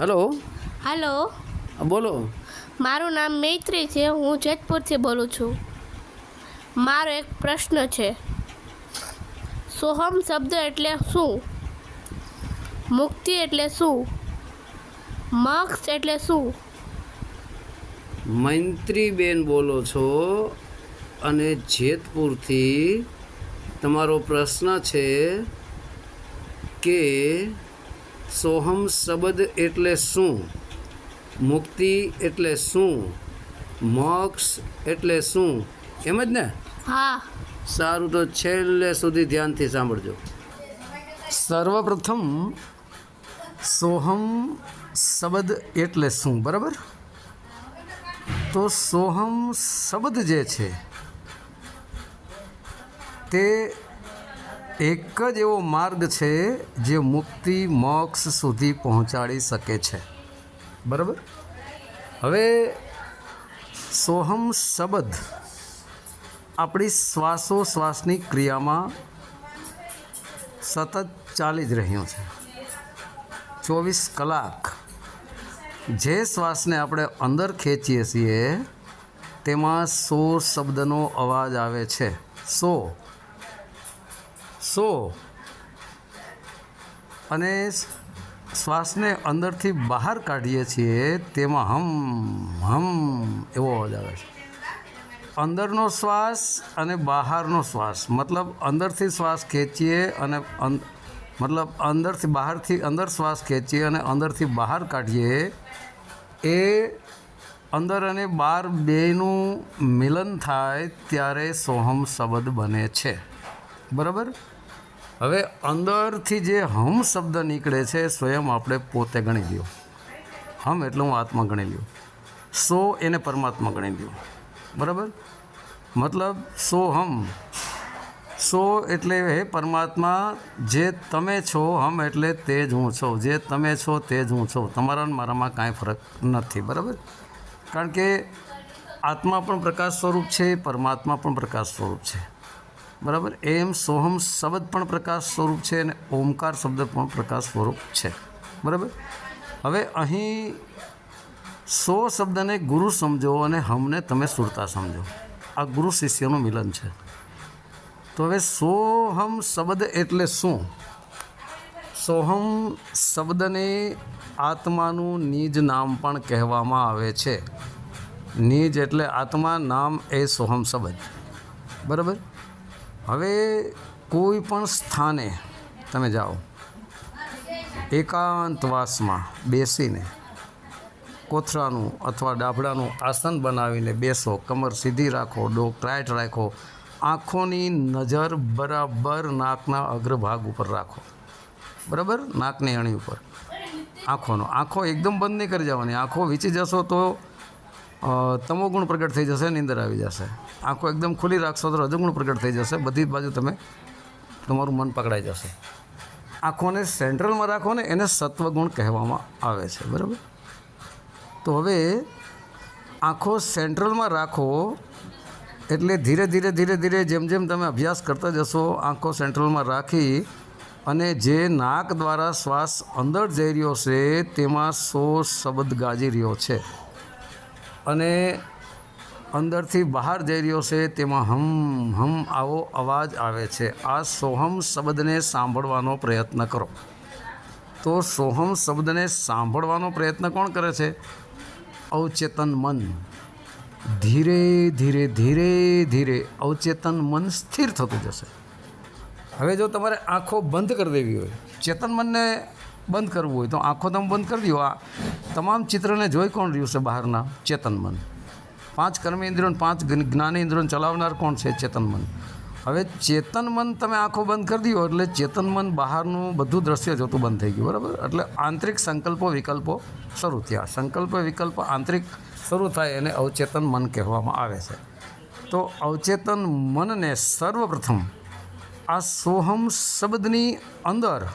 Hello. હાલો. બોલો. મારું નામ મૈત્રી છે હું જેતપુરથી બોલું છું. મારો એક પ્રશ્ન છે. સોહમ શબ્દ એટલે શું? મુક્તિ એટલે શું? મોક્ષ એટલે શું? મૈત્રીબેન બોલો છો અને જેતપુરથી તમારો પ્રશ્ન છે કે સોહમ શબ્દ એટલે શું? મુક્તિ એટલે શું? મોક્ષ એટલે શું? એમ જ ને? હા. સારું તો છેલ્લે સુધી ધ્યાનથી સાંભળજો. સર્વપ્રથમ સોહમ શબ્દ એટલે શું બરાબર? તો સોહમ શબ્દ જે છે તે એક જ એવો માર્ગ છે જે મુક્તિ મોક્ષ સુધી પહોંચાડી શકે છે. બરાબર? હવે સોહમ શબ્દ આપણી શ્વાસોશ્વાસની ક્રિયામાં સતત ચાલી જ રહ્યું છે. ચોવીસ કલાક જે શ્વાસને આપણે અંદર ખેંચીએ છીએ, તેમાં સો શબ્દનો અવાજ આવે છે. સો સો અને શ્વાસને અંદરથી બહાર કાઢીએ છીએ, તેમાં હમ હમ એવો અવાજ આવે છે. અંદરનો શ્વાસ અને બહારનો શ્વાસ, મતલબ અંદરથી શ્વાસ ખેંચીએ અને મતલબ અંદરથી બહારથી અંદર શ્વાસ ખેંચીએ અને અંદરથી બહાર કાઢીએ, એ અંદર અને બહાર બેનું મિલન થાય ત્યારે સોહમ શબ્દ બને છે. બરાબર? હવે અંદરથી જે હમ શબ્દ નીકળે છે, સ્વયં આપણે પોતે ગણી લ્યો. હમ એટલે હું આત્મા ગણી લ્યો. સો એને પરમાત્મા ગણી લ્યો. બરાબર? મતલબ સો હમ. સો એટલે હે પરમાત્મા, જે તમે છો, હમ એટલે તે જ હું છો. જે તમે છો, તે જ હું છો. તમારા મારામાં કાંઈ ફરક નથી. બરાબર? કારણ કે આત્મા પણ પ્રકાશ સ્વરૂપ છે, પરમાત્મા પણ પ્રકાશ સ્વરૂપ છે. બરાબર? એમ સોહમ શબ્દ પણ પ્રકાશ સ્વરૂપ છે અને ઓમકાર શબ્દ પણ પ્રકાશ સ્વરૂપ છે. બરાબર? હવે અહીં સો શબ્દને ગુરુ સમજો અને હમને તમે સુરતા સમજો. આ ગુરુ શિષ્યનું મિલન છે. તો હવે સોહમ શબ્દ એટલે શું? સોહમ શબ્દને આત્માનું નિજ નામ પણ કહેવામાં આવે છે. નિજ એટલે આત્મા, નામ એ સોહમ શબ્દ બરાબર? હવે કોઈ પણ સ્થાને તમે જાઓ, એકાંતવાસમાં બેસીને કોથળાનું અથવા ડાભડાનું આસન બનાવીને બેસો, કમર સીધી રાખો ડો ટાઈટ રાખો, આંખોની નજર બરાબર નાકના અગ્રભાગ ઉપર રાખો. બરાબર? નાકની અણી ઉપર. આંખોનો. આંખો એકદમ બંધ નહીં કરી જવાની આંખો વીંચી જશો તો અ, તમોગુણ પ્રગટ થઈ જશે નીંદર આવી જશે. આંખો એકદમ ખુલ્લી રાખશો તો રજોગુણ પ્રગટ થઈ જશે. બધી બાજુ તમે તમારું મન પકડાઈ જશે. આંખોને સેન્ટ્રલમાં રાખો ને એને સત્વગુણ કહેવામાં આવે છે બરાબર? તો હવે આંખો સેન્ટ્રલમાં રાખો એટલે ધીરે ધીરે ધીરે ધીરે જેમ જેમ તમે અભ્યાસ કરતા જશો આંખો સેન્ટ્રલમાં રાખી અને જે નાક દ્વારા શ્વાસ અંદર જઈ રહ્યો છે તેમાં સો શબ્દ ગાજી રહ્યો છે. અને અંદરથી બહાર જઈ રહ્યો છે, તેમાં હમ હમ આવો અવાજ આવે છે. આ સોહમ શબ્દને સાંભળવાનો પ્રયત્ન કરો. તો સોહમ શબ્દને સાંભળવાનો પ્રયત્ન કોણ કરે છે? અવચેતન મન. ધીરે ધીરે ધીરે ધીરે અવચેતન મન સ્થિર થતું જશે. હવે જો તમારે આંખો બંધ કરી દેવી હોય, ચેતન મનને બંધ કરવું હોય, તો આંખો તમે બંધ કરી દો. આ તમામ ચિત્રને જોઈ કોણ રહ્યું છે બહારના? ચેતન મન. પાંચ કર્મેન્દ્રિયો પાંચ જ્ઞ- જ્ઞાનેન્દ્રિયોને ચલાવનાર કોણ છે? ચેતન મન. હવે ચેતન મન તમે આંખો બંધ કરી દો એટલે ચેતન મન બહારનું બધું દ્રશ્ય જોતું બંધ થઈ ગયું, બરાબર? એટલે આંતરિક સંકલ્પો, વિકલ્પો શરૂ થયા. સંકલ્પ, વિકલ્પ, આંતરિક શરૂ થાય એને અવચેતન મન કહેવામાં આવે છે. તો અવચેતન મનને સર્વપ્રથમ આ સોહમ શબ્દની અંદર,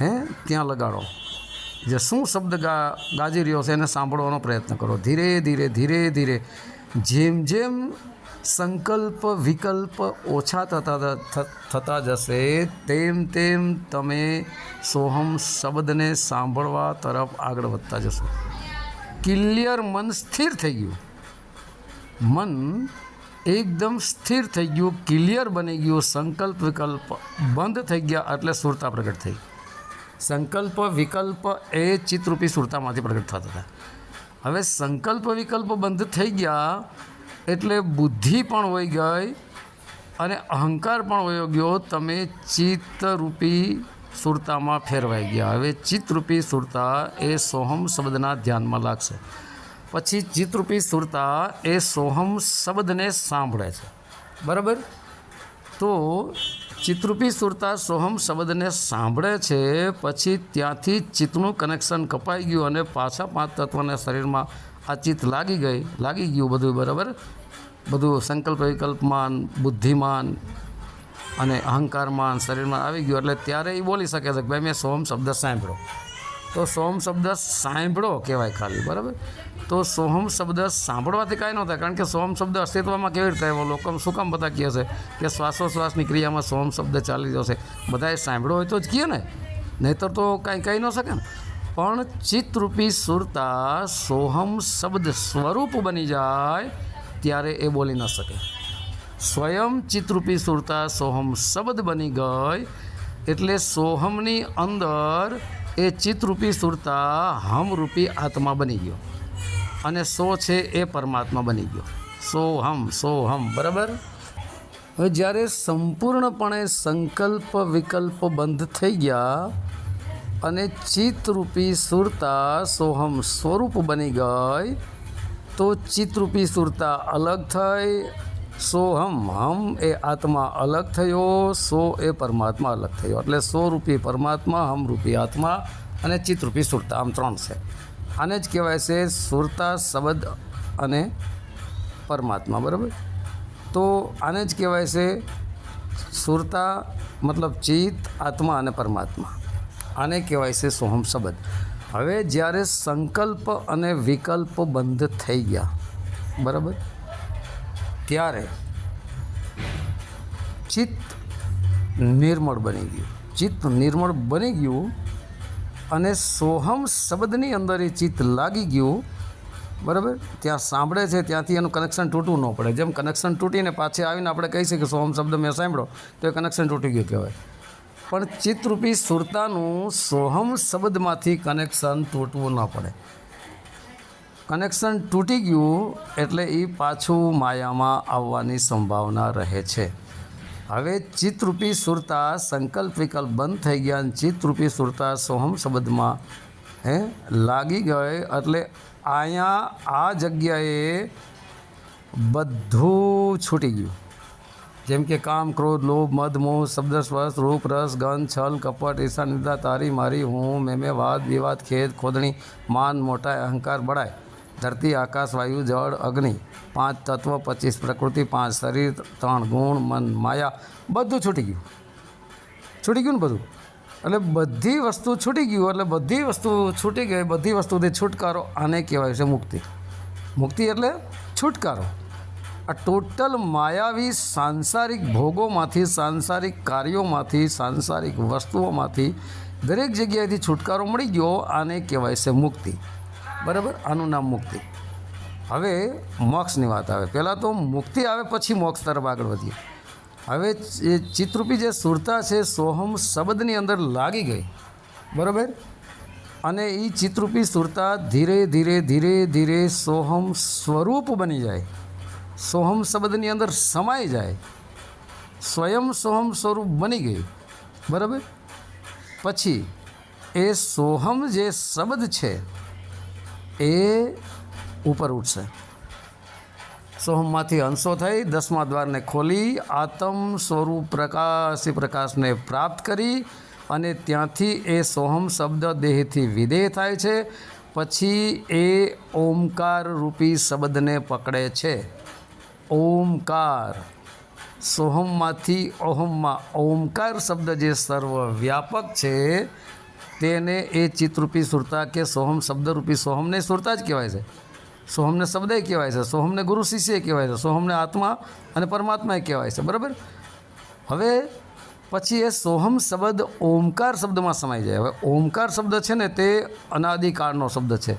હે, ત્યાં લગાડો. જે શું શબ્દ ગા, ગાજી રહ્યો છે એને સાંભળવાનો પ્રયત્ન કરો. ધીરે ધીરે ધીરે ધીરે. જેમ જેમ સંકલ્પ, વિકલ્પ ઓછા થતા થતા જશે, તેમ તેમ તમે સોહમ શબ્દને સાંભળવા તરફ આગળ વધતા જશો. ક્લિયર મન સ્થિર થઈ ગયું. મન એકદમ સ્થિર થઈ ગયું, ક્લિયર બની ગયું, સંકલ્પ વિકલ્પ બંધ થઈ ગયા એટલે સુરતા પ્રગટ થઈ સંકલ્પ, વિકલ્પ એ ચિત્તરૂપી સુરતામાંથી પ્રગટ થતા હતા. હવે સંકલ્પ, વિકલ્પ બંધ થઈ ગયા એટલે બુદ્ધિ પણ વહી ગઈ અને અહંકાર પણ વયો ગયો. તમે ચિત્તરૂપી સુરતામાં ફેરવાઈ ગયા. હવે ચિત્તરૂપી સુરતા એ સોહમ શબ્દના ધ્યાનમાં લાગશે. પછી ચિત્તરૂપી સુરતા એ સોહમ શબ્દને સાંભળે છે. બરાબર? તો ચિત્તરૂપી સુરતા સોહમ શબ્દને સાંભળે છે, પછી ત્યાંથી ચિત્તનું કનેક્શન કપાઈ ગયું અને પાછા પાંચ તત્વના શરીરમાં આ ચિત્ત લાગી ગઈ, લાગી ગયું બધું, બરાબર? બધું સંકલ્પ વિકલ્પમાન, બુદ્ધિમાન અને અહંકારમાન શરીરમાં આવી ગયું, એટલે ત્યારે એ બોલી શકે છે કે ભાઈ મેં સોહમ શબ્દ સાંભળ્યો. તો સોમ શબ્દ સાંભળો કહેવાય ખાલી, બરાબર? તો સોહમ શબ્દ સાંભળવાથી કાંઈ ન થાય, કારણ કે સોહમ શબ્દ અસ્તિત્વમાં કેવી રીતે આવ્યો? લોકો શું કામ બધા કહે છે કે શ્વાસોશ્વાસની ક્રિયામાં સોહમ શબ્દ ચાલી જશે બધાએ સાંભળ્યો હોય તો જ કહે ને. નહીતર તો કાંઈ કહી ન શકે ને. પણ ચિત્તરૂપી સુરતા સોહમ શબ્દ સ્વરૂપ બની જાય ત્યારે એ બોલી ન શકે. સ્વયં ચિત્તરૂપી સુરતા સોહમ શબ્દ બની ગઈ એટલે સોહમની અંદર એ ચિત્તરૂપી સુરતા હમરૂપી આત્મા બની ગયો. અને સો છે એ પરમાત્મા બની ગયો. સોહમ સોહમ બરાબર? હવે જ્યારે સંપૂર્ણપણે સંકલ્પ વિકલ્પ બંધ થઈ ગયા અને ચિત્તરૂપી સુરતા સોહમ સ્વરૂપ બની ગઈ, તો ચિત્તરૂપી સુરતા અલગ થઈ સોહમ હમ એ આત્મા અલગ થયો, સો એ પરમાત્મા અલગ થયો. એટલે સો રૂપી પરમાત્મા હમ રૂપી આત્મા અને ચિત્તરૂપી સુરતા, આમ ત્રણ છે. આને જ કહેવાય છે સુરતા, શબ્દ અને પરમાત્મા, બરાબર? તો આને જ કહેવાય છે સુરતા મતલબ ચિત્ત, આત્મા અને પરમાત્મા. આને કહેવાય છે સોહમ શબ્દ. હવે જ્યારે સંકલ્પ અને વિકલ્પ બંધ થઈ ગયા, બરાબર? ત્યારે ચિત્ત નિર્મળ બની ગયું. ચિત્ત નિર્મળ બની ગયું અને સોહમ શબ્દની અંદર એ ચિત્ત લાગી ગયું. બરાબર? ત્યાં સાંભળે છે, ત્યાંથી એનું કનેક્શન તૂટવું ન પડે. જેમ કનેક્શન તૂટીને પાછે આવીને આપણે કહી શકીએ સોહમ શબ્દ મેં સાંભળ્યો, તો એ કનેક્શન તૂટી ગયું કહેવાય. પણ ચિત્તરૂપી સુરતાનું સોહમ શબ્દમાંથી કનેક્શન તૂટવું ન પડે. કનેક્શન તૂટી ગયું એટલે એ પાછું માયામાં આવવાની સંભાવના રહે છે. હવે ચિત્તરૂપી સુરતા સંકલ્પ વિકલ્પ બંધ થઈ ગયા અને ચિત્તરૂપી સુરતા સોહમ શબ્દમાં, હે, લાગી ગઈ એટલે અહીંયા આ જગ્યાએ બધું છૂટી ગયું. જેમ કે કામ, ક્રોધ, લોભ, મદ, મોહ શબ્દ સ્પર્શ રૂપ, રસ, ગંધ, છલ, કપટ, ઈર્ષા, નિંદા, તારી, મારી, હું મેમે વાદ, વિવાદ, ખેદ, ખોદણી, માન, મોટા, અહંકાર બળાય ધરતી, આકાશ, વાયુ, જળ, અગ્નિ, પાંચ તત્વ, પચીસ પ્રકૃતિ, પાંચ શરીર, ત્રણ ગુણ, મન, માયા, બધું છૂટી ગયું. છૂટી ગયું ને બધું? એટલે બધી વસ્તુ છૂટી ગયું, એટલે બધી વસ્તુ છૂટી ગઈ, બધી વસ્તુથી છુટકારો આને કહેવાય છે મુક્તિ. મુક્તિ એટલે છુટકારો. આ ટોટલ માયાવી સાંસારિક ભોગોમાંથી, સાંસારિક કાર્યોમાંથી, સાંસારિક વસ્તુઓમાંથી દરેક જગ્યાએથી છુટકારો મળી ગયો, આને કહેવાય છે મુક્તિ. બરાબર? આનું નામ મુક્તિ. હવે મોક્ષની વાત આવે. પહેલાં તો મુક્તિ આવે, પછી મોક્ષ તરફ આગળ વધીએ. હવે એ ચિત્રરૂપી જે સુરતા છે, સોહમ શબ્દની અંદર લાગી ગઈ. બરાબર? અને એ ચિત્રરૂપી સુરતા ધીરે ધીરે ધીરે ધીરે સોહમ સ્વરૂપ બની જાય. સોહમ શબ્દની અંદર સમાઈ જાય. સ્વયં સોહમ સ્વરૂપ બની ગઈ બરાબર? પછી એ સોહમ જે શબ્દ છે એ ઉપર ઉઠશે. સોહમમાંથી અંશો થઈ દસમા દ્વારને ખોલી આતમ સ્વરૂપ પ્રકાશી પ્રકાશને પ્રાપ્ત કરી અને ત્યાંથી એ સોહમ શબ્દ દેહથી વિદેહ થાય છે. પછી એ ઓમકાર રૂપી શબ્દને પકડે છે. ઓમકાર. સોહમમાંથી ઓહમમાં ઓમકાર શબ્દ જે સર્વવ્યાપક છે તેને એ ચિત્તરૂપી સુરતા કે સોહમ શબ્દરૂપી સોહમને સુરતા જ કહેવાય છે. સોહમને શબ્દ કહેવાય છે, સોહમને ગુરુ શિષ્ય કહેવાય છે, સોહમને આત્મા અને પરમાત્મા કહેવાય છે, બરાબર? હવે પછી એ સોહમ શબ્દ ઓમકાર શબ્દમાં સમાઈ જાય. હવે ઓમકાર શબ્દ છે ને તે અનાદિકાળનો શબ્દ છે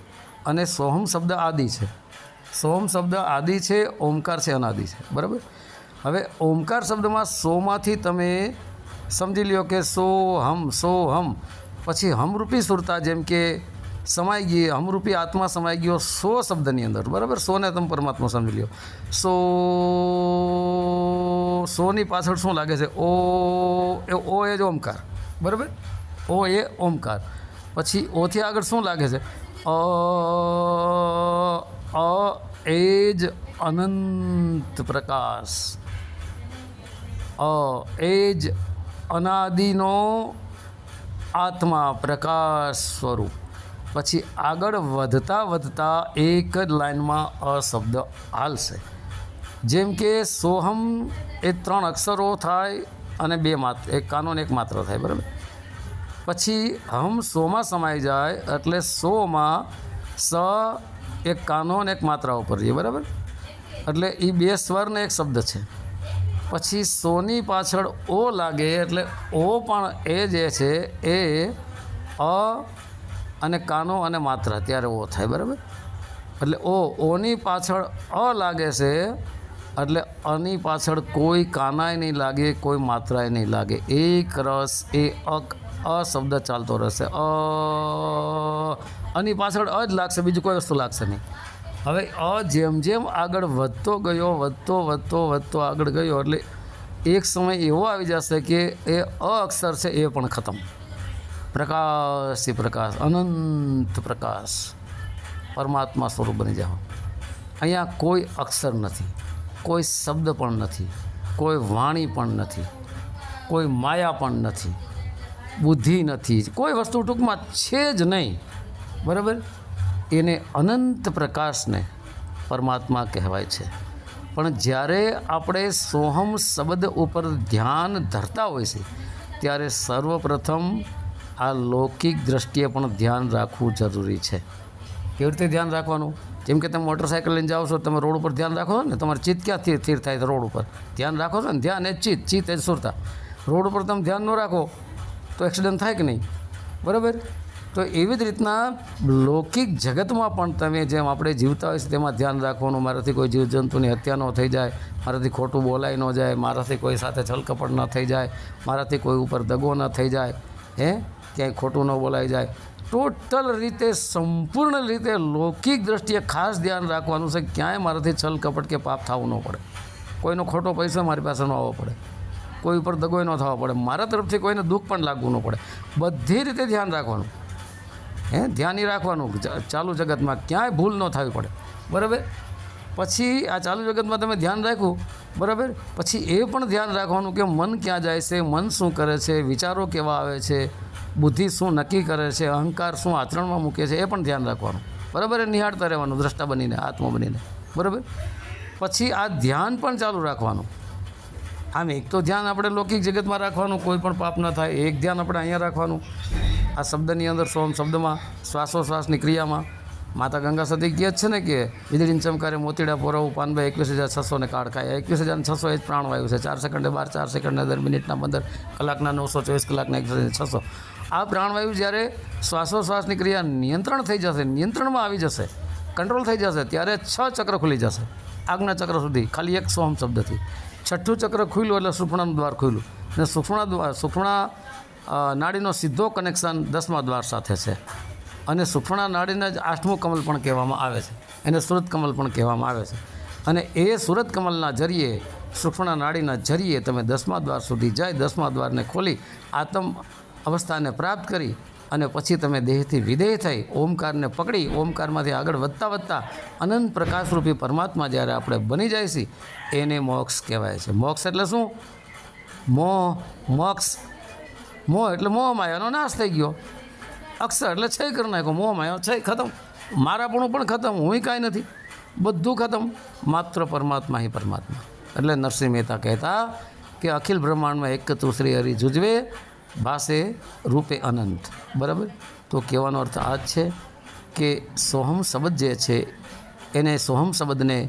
અને સોહમ શબ્દ આદિ છે. સોહમ શબ્દ આદિ છે, ઓમકાર છે, અનાદિ છે, બરાબર? હવે ઓમકાર શબ્દમાં સોમાંથી તમે સમજી લ્યો કે સો હમ સો હમ પછી હમરૂપી સુરતા જેમ કે સમાઈ ગઈ હમરૂપી આત્મા સમાઈ ગયો સો શબ્દની અંદર, બરાબર? સોને તમે પરમાત્મા સમજી લ્યો. સો, સોની પાછળ શું લાગે છે? ઓ, એ ઓ એ જ ઓમકાર, બરાબર? ઓ એ ઓમકાર. પછી ઓથી આગળ શું લાગે છે? અ અ, એ જ અનંત પ્રકાશ. અ, એ જ અનાદિનો આત્મા પ્રકાશ સ્વરૂપ પછી આગળ વધતા વધતા એક જ લાઈનમાં અશબ્દ શબ્દ હાલશે. જેમ કે સોહમ એ ત્રણ અક્ષરો થાય અને બે માત્ર એક કાનૂન એક માત્ર થાય, બરાબર? પછી હમ સોમાં સમાઈ જાય એટલે સોમાં સ એક કાનૂન એક માત્રા ઉપર જઈએ બરાબર? એટલે એ બે સ્વરને એક શબ્દ છે. પછી સોની પાછળ ઓ લાગે એટલે ઓ પણ એ જે છે એ અ અને કાનો અને માત્ર, ત્યારે ઓ થાય, બરાબર? એટલે ઓ, ઓની પાછળ અ લાગે છે એટલે અની પાછળ કોઈ કાનાય નહીં લાગે, કોઈ માત્રાય નહીં લાગે. એક રસ, એ અક, અ શબ્દ ચાલતો રહેશે. અ, અની પાછળ અ જ લાગશે, બીજું કોઈ વસ્તુ લાગશે નહીં. હવે અ જેમ જેમ આગળ વધતો ગયો, વધતો વધતો વધતો આગળ ગયો, એટલે એક સમય એવો આવી જશે કે એ અ અક્ષર છે એ પણ ખતમ. પ્રકાશથી પ્રકાશ, અનંત પ્રકાશ. પરમાત્મા સ્વરૂપ બની જાઓ. અહીંયા કોઈ અક્ષર નથી, કોઈ શબ્દ પણ નથી, કોઈ વાણી પણ નથી, કોઈ માયા પણ નથી, બુદ્ધિ નથી, કોઈ વસ્તુ ટૂંકમાં છે જ નહીં. બરાબર? એને અનંત પ્રકાશને પરમાત્મા કહેવાય છે. પણ જ્યારે આપણે સોહમ શબ્દ ઉપર ધ્યાન ધરતા હોય છે, ત્યારે સર્વપ્રથમ આ લૌકિક દ્રષ્ટિએ પણ ધ્યાન રાખવું જરૂરી છે. કેવી રીતે ધ્યાન રાખવાનું? જેમ કે તમે મોટરસાઇકલ લઈને જાઓ છો, તમે રોડ ઉપર ધ્યાન રાખો છો ને, તમારે ચિત્ત ક્યાંથી સ્થિર થાય રોડ ઉપર? ધ્યાન રાખો છો ને, ધ્યાન એ ચિત્ત ચિત્ત એ સુરતા. રોડ ઉપર તમે ધ્યાન ન રાખો, તો એક્સિડન્ટ થાય કે નહીં? બરાબર? તો એવી જ રીતના લૌકિક જગતમાં પણ તમે જેમ આપણે જીવતા હોય છે તેમાં ધ્યાન રાખવાનું, મારાથી કોઈ જીવજંતુની હત્યા ન થઈ જાય, મારાથી ખોટું બોલાઈ ન જાય, મારાથી કોઈ સાથે છલકપટ ન થઈ જાય, મારાથી કોઈ ઉપર દગો ન થઈ જાય, હે? ક્યાંય ખોટું ન બોલાઈ જાય. ટોટલ રીતે, સંપૂર્ણ રીતે લૌકિક દ્રષ્ટિએ ખાસ ધ્યાન રાખવાનું છે, ક્યાંય મારાથી છલ કપટ કે પાપ થવું ન પડે. કોઈનો ખોટો પૈસા મારી પાસે ન આવવો પડે. કોઈ ઉપર દગોય ન થવો પડે. મારા તરફથી કોઈને દુઃખ પણ લાગવું ન પડે. બધી રીતે ધ્યાન રાખવાનું. હે ધ્યાની રાખવાનું ચાલુ જગતમાં ક્યાંય ભૂલ ન થવી પડે. બરાબર? પછી આ ચાલુ જગતમાં તમે ધ્યાન રાખ્યું, બરાબર? પછી એ પણ ધ્યાન રાખવાનું કે મન ક્યાં જાય છે, મન શું કરે છે, વિચારો કેવા આવે છે, બુદ્ધિ શું નક્કી કરે છે, અહંકાર શું આચરણમાં મૂકે છે, એ પણ ધ્યાન રાખવાનું. બરાબર? એ નિહાળતા રહેવાનું, દ્રષ્ટા બનીને, આત્મા બનીને. બરાબર? પછી આ ધ્યાન પણ ચાલુ રાખવાનું. આમ એક તો ધ્યાન આપણે લૌકિક જગતમાં રાખવાનું, કોઈ પણ પાપ ન થાય, એક ધ્યાન આપણે અહીંયા રાખવાનું. આ શબ્દની અંદર સોમ શબ્દમાં, શ્વાસોશ્વાસની ક્રિયામાં. માતા ગંગા સતી કહે છે ને કે વીજળીન ચમકારે મોતીડા પોરવું પાનભાઈ એકવીસ હજાર છસો ને કાળ ખાય. એકવીસ હજાર છસો એ જ પ્રાણવાયુ છે. ચાર સેકન્ડે બાર, ચાર સેકન્ડના દર મિનિટના પંદર, કલાકના નવસો ચોવીસ, કલાકના એકસો છસો. આ પ્રાણવાયુ જ્યારે શ્વાસોશ્વાસની ક્રિયા નિયંત્રણ થઈ જશે, નિયંત્રણમાં આવી જશે, કંટ્રોલ થઈ જશે, ત્યારે છ ચક્ર ખુલી જશે. આગના ચક્ર સુધી ખાલી એક સોમ શબ્દથી. છઠ્ઠું ચક્ર ખુલ્યું એટલે સુફણાનું દ્વાર ખુલ્યું. અને સુફણા દ્વાર સુફણા નાડીનો સીધો કનેક્શન દસમા દ્વાર સાથે છે. અને સુફણા નાડીને જ આઠમું કમલ પણ કહેવામાં આવે છે. એને સુરત કમલ પણ કહેવામાં આવે છે. અને એ સુરત કમલના જરીએ, સુફણા નાડીના જરીએ તમે દસમા દ્વાર સુધી જાય, દસમા દ્વારને ખોલી, આત્મ અવસ્થાને પ્રાપ્ત કરી અને પછી તમે દેહથી વિદેહ થઈ, ઓમકારને પકડી, ઓમકારમાંથી આગળ વધતા વધતા અનંત પ્રકાશરૂપી પરમાત્મા જ્યારે આપણે બની જાય છીએ એને મોક્ષ કહેવાય છે. મોક્ષ એટલે શું? મોહ મોક્ષ મોહ એટલે મોહ માયાનો નાશ થઈ ગયો. અક્ષર એટલે છે કરી નાખ્યો મોહ માયા છે ખતમ. મારાપણું પણ ખતમ હું કાંઈ નથી. બધું ખતમ, માત્ર પરમાત્મા હિ પરમાત્મા. એટલે નરસિંહ મહેતા કહેતા કે અખિલ બ્રહ્માંડમાં એક તું શ્રી હરિ જુજવે, ભાષે રૂપે અનંત. બરાબર? તો કહેવાનો અર્થ આ જ છે કે સોહમ શબ્દ જે છે, એને સોહમ શબ્દને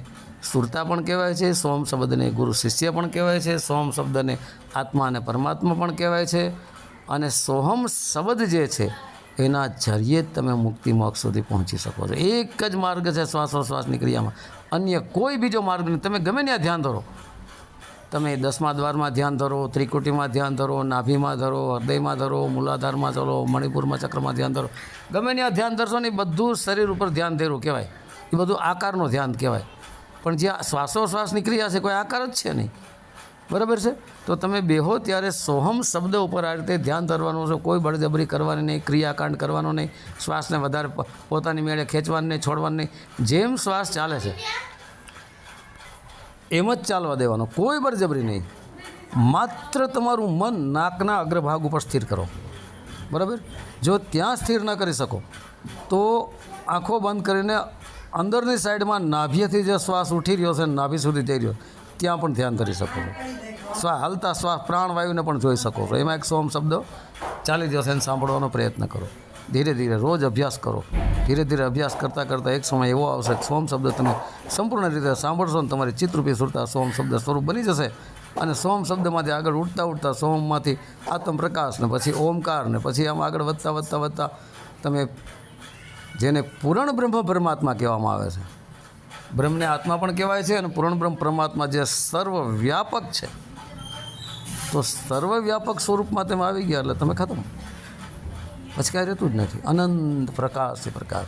સુરતા પણ કહેવાય છે સોમ શબ્દને ગુરુ શિષ્ય પણ કહેવાય છે સોમ શબ્દને આત્મા અને પરમાત્મા પણ કહેવાય છે. અને સોહમ શબ્દ જે છે, એના જરીએ જ તમે મુક્તિ મોક્ષ સુધી પહોંચી શકો છો. એક જ માર્ગ છે શ્વાસોશ્વાસની ક્રિયામાં. અન્ય કોઈ બીજો માર્ગ નહીં. તમે ગમે ત્યાં ધ્યાન ધરો. તમે દસમા દ્વારમાં ધ્યાન ધરો, ત્રિકુટીમાં ધ્યાન ધરો, નાભીમાં ધરો, હૃદયમાં ધરો, મૂલાધારમાં ધરો, મણિપુરમાં ચક્રમાં ધ્યાન ધરો. ગમે ત્યાં ધ્યાન ધરશો ને બધું શરીર ઉપર ધ્યાન ધર્યું કહેવાય. એ બધું આકારનું ધ્યાન કહેવાય. પણ જ્યાં શ્વાસોશ્વાસની ક્રિયા છે, કોઈ આકાર જ છે નહીં. બરાબર છે? તો તમે બેહો ત્યારે સોહમ શબ્દ ઉપર આ રીતે ધ્યાન ધરવાનું છે. કોઈ બળજબરી કરવાની નહીં, ક્રિયાકાંડ કરવાનો નહીં, શ્વાસને વધારે પોતાની મેળે ખેંચવાની નહીં, છોડવાનું નહીં. જેમ શ્વાસ ચાલે છે, એમ જ ચાલવા દેવાનો. કોઈ બળજબરી નહીં. માત્ર તમારું મન નાકના અગ્રભાગ ઉપર સ્થિર કરો. બરાબર? જો ત્યાં સ્થિર ન કરી શકો, તો આંખો બંધ કરીને અંદરની સાઈડમાં નાભીએથી જે શ્વાસ ઉઠી રહ્યો છે, નાભી સુધી જઈ રહ્યો. ત્યાં પણ ધ્યાન કરી શકો છો. શ્વાસ હલતા શ્વાસ પ્રાણવાયુને પણ જોઈ શકો છો. એમાં એક સોમ શબ્દ ચાલી જશે એને સાંભળવાનો પ્રયત્ન કરો. ધીરે ધીરે રોજ અભ્યાસ કરો. ધીરે ધીરે અભ્યાસ કરતાં કરતાં એક સમય એવો આવશે સોમ શબ્દ તમે સંપૂર્ણ રીતે સાંભળશો ને તમારી ચિત્રરૂપી સુરતા સોમ શબ્દ સ્વરૂપ બની જશે અને સોમ શબ્દમાંથી આગળ ઉઠતા ઉઠતા સોમમાંથી આત્મપ્રકાશને પછી ઓમકાર ને પછી આમ આગળ વધતા વધતા વધતા તમે જેને પૂર્ણ બ્રહ્મ પરમાત્મા કહેવામાં આવે છે બ્રહ્મને આત્મા પણ કહેવાય છે અને પૂર્ણ બ્રહ્મ પરમાત્મા જે સર્વવ્યાપક છે. તો સર્વવ્યાપક સ્વરૂપમાં તમે આવી ગયા એટલે તમે ખતમ. પછી કાંઈ રહેતું જ નથી. અનંત પ્રકાશ છે પ્રકાશ.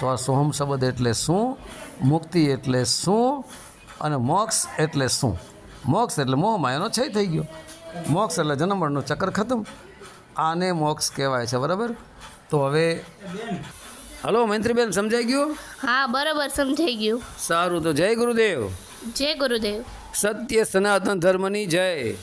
તો આ સોહમ શબ્દ એટલે શું? મુક્તિ એટલે શું? અને મોક્ષ એટલે શું? મોક્ષ એટલે મોહમાં એનો છય થઈ ગયો. મોક્ષ એટલે જન્મ ચક્કર ખતમ. આને મોક્ષ કહેવાય છે, બરાબર? તો હવે હલો મૈત્રીબેન સમજાઈ ગયું? હા બરાબર સમજાઈ ગયું. સારું તો જય ગુરુદેવ. જય ગુરુદેવ. સત્ય સનાતન ધર્મની જય.